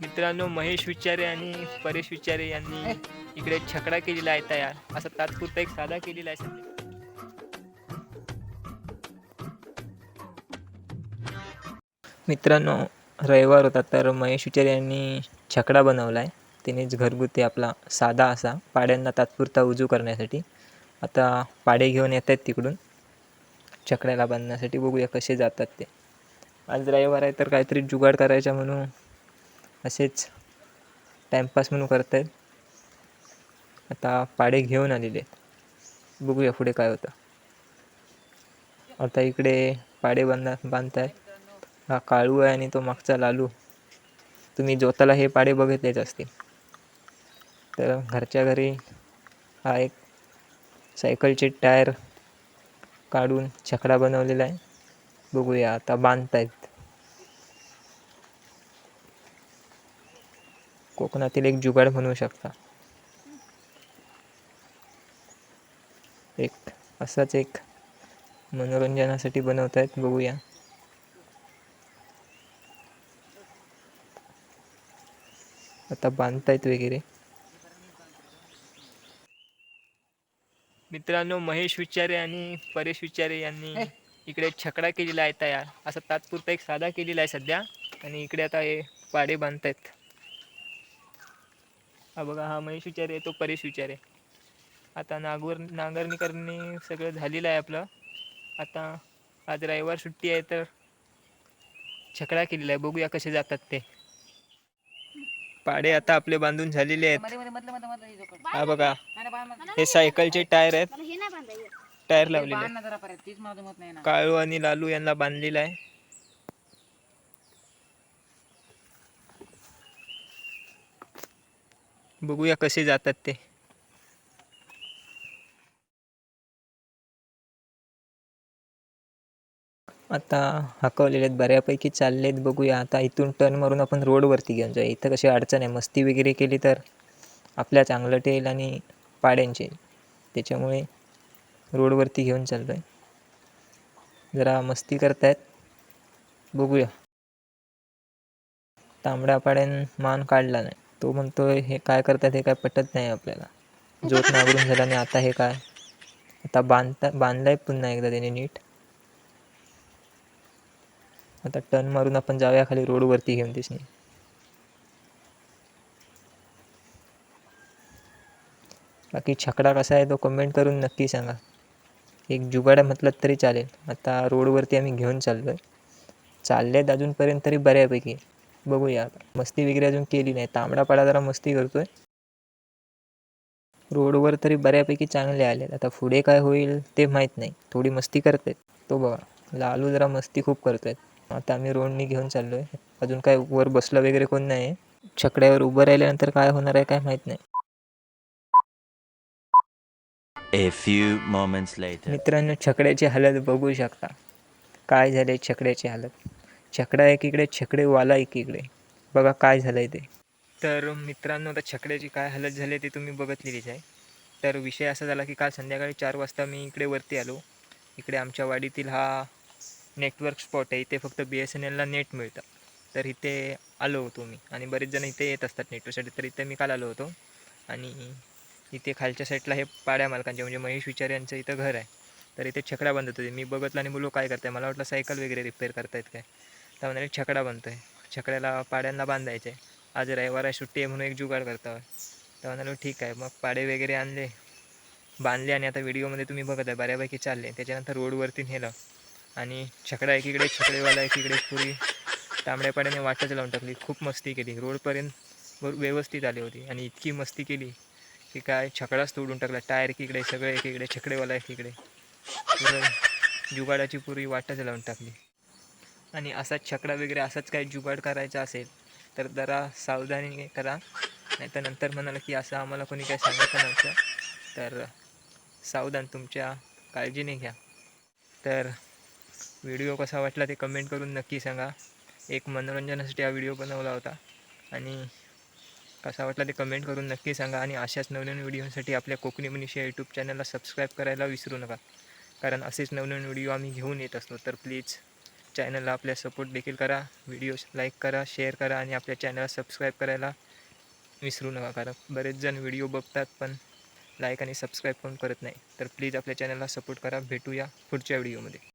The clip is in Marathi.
मित्रांनो महेश विचारे आणि परेश विचारे यांनी इकडे छकडा केलेला आहे तयार. असा तात्पुरता एक साधा केलेला आहे सध्या. मित्रांनो रविवार होता तर महेश विचारे यांनी छकडा बनवला आहे तिनेच घरगुती आपला साधा असा पाड्यांना तात्पुरता उजू करण्यासाठी. आता पाडे घेऊन येत आहेत तिकडून. छकड्याला बांधण्यासाठी बघूया कसे जातात ते. आज रविवार आहे तर काहीतरी जुगाड करायचा म्हणून असेच टाईमपास म्हणून करत आहेत आता पाडे घेऊन आलेले आहेत. बघूया पुढे काय होतं. आता इकडे पाडे बांधा आहेत हा काळू आहे आणि तो मागचा लालू. तुम्ही जोताला हे पाडे बघितलेच असतील. तर घरच्या घरी हा एक सायकलचे टायर काढून छकडा बनवलेला आहे. बघूया आता बांधतायत. कोकणातील एक जुगाड म्हणू शकता. एक असाच एक मनोरंजनासाठी बनवतायत बघूया. आता बांधतायत वगैरे. मित्रांनो महेश विचारे आणि परेश विचारे यांनी इकडे छकडा केलेला आहे तयार. असा तात्पुरता एक साधा केलेला आहे सध्या. आणि इकडे आता हे पाडे बांधतायत. हा बघा हा महेश विचारे तो परेश विचारे. आता नागवर नांगरणी करणे सगळं झालेलं आहे आपलं. आता आज रविवार सुट्टी आहे तर छकडा केलेला आहे. बघूया कसे जातात ते. पाडे आता आपले बांधून झालेले आहेत. हे बघा. हे सायकलचे टायर आहेत. हे टायर लावलेले काळू आणि लालू यांना बांधलेला आहे. बघूया कसे जातात ते. आता हाकवलेले आहेत बऱ्यापैकी चालले आहेत बघूया. आता इथून टर्न मारून आपण रोडवरती घेऊन जाऊ. इथं कशी अडचण आहे? मस्ती वगैरे केली तर आपल्या चांगलं टेल आणि पाड्यांचे. त्याच्यामुळे रोडवरती घेऊन चाललो आहे जरा मस्ती करतायत. बघूया. तांबड्या पाड्यान मान काढला नाही. तो म्हणतो हे काय करतात हे काय पटत नाही आपल्याला. जोत नागरून झाला आणि आता हे काय? आता बांधता बांधलाय पुन्हा एकदा त्याने नीट. आता टर्न मारून आपण जाऊया खाली रोडवरती घेऊन दिसणे. बाकी छकडा कसा आहे तो कमेंट करून नक्की सांगा. एक जुगाड म्हटलं तरी चालेल. आता रोडवरती आम्ही घेऊन चाललो आहे चालले आहेत अजूनपर्यंत तरी बऱ्यापैकी. बघूया. आता मस्ती वगैरे अजून केली नाही. तांबडा पाडा जरा मस्ती करतोय. रोडवर तरी बऱ्यापैकी चांगले आले आता पुढे काय होईल ते माहीत नाही. थोडी मस्ती करतायत. तो बघा. लालू जरा मस्ती खूप करतायत. आता आम्ही रोडनी घेऊन चाललो आहे अजून काय वर बसलं वगैरे कोण नाही छकड्यावर उभं राहिल्यानंतर काय होणार आहे काय माहीत नाही. A few moments later. मित्रांनो छकड्याची हालत बघू शकता. काय झाले छकड्याची हालत? छकडा एकीकडे छकडेवाला एकीकडे. बघा काय झालं आहे ते. तर मित्रांनो आता छकड्याची काय हालत झाली ते तुम्ही बघितलेलीच आहे. तर विषय असा झाला की काल संध्याकाळी चार वाजता मी इकडे वरती आलो. इकडे आमच्या वाडीतील हा नेटवर्क स्पॉट आहे. इथे फक्त बी एस एन एलला नेट मिळतं. तर इथे आलो होतो मी. आणि बरेच जण इथे येत असतात नेटवर्कसाठी तर इथे मी काल आलो होतो. आणि इथे खालच्या साईडला हे पाड्या मालकांचे म्हणजे महेश विचार यांचं इथं घर आहे. तर इथे छकडा बांधत होते. मी बघतलं आणि बोललो काय करताय? मला वाटलं सायकल वगैरे रिपेअर करतायत काय? तर एक छकडा बनतो आहे छकड्याला पाड्यांना बांधायचे. आज रविवार आहे सुट्टी आहे म्हणून एक जुगाड करता तर म्हणालो ठीक आहे. मग पाडे वगैरे आणले. बांधले आणि आता व्हिडिओमध्ये तुम्ही बघत आहे बऱ्यापैकी चालले. त्याच्यानंतर रोडवरती नेलं. आणि छकडा एकीकडे छकडेवाला एकीकडे पुरी तांबड्या पाड्याने वाटच लावून टाकली. खूप मस्ती केली. रोडपर्यंत व्यवस्थित आली होती. आणि इतकी मस्ती केली की काय छकडाच तोडून टाकला. टायर एकीकडे सगळे एकीकडे छकडेवाला एकीकडे. जुगाडाची पुरी वाटच लावून टाकली. आणि असाच छकडा वगैरे असाच काही जुगाड करायचा असेल तर जरा सावधानी करा. नाही तर नंतर म्हणाला की असं आम्हाला कोणी काही सांगितलं नव्हतं. तर सावधान तुमच्या काळजीने घ्या. तर व्हिडिओ कसा वाटला ते कमेंट करून नक्की सांगा. एक मनोरंजनासाठी हा व्हिडिओ बनवला होता. आणि कसा वाटला ते कमेंट करून नक्की सांगा. आणि अशाच नवनवीन व्हिडिओसाठी आपल्या कोकणी मनीषा यूट्यूब चॅनलला सबस्क्राईब करायला विसरू नका. कारण असेच नवनवीन व्हिडिओ आम्ही घेऊन येत असतो. तर प्लीज चॅनलला आपल्या सपोर्ट देखील करा. व्हिडिओ लाईक करा शेअर करा आणि आपल्या चॅनलला सबस्क्राईब करायला विसरू नका. कारण बरेच जण व्हिडिओ बघतात पण लाईक आणि सबस्क्राईब पण करत नाही. तर प्लीज आपल्या चॅनलला सपोर्ट करा. भेटूया पुढच्या व्हिडिओमध्ये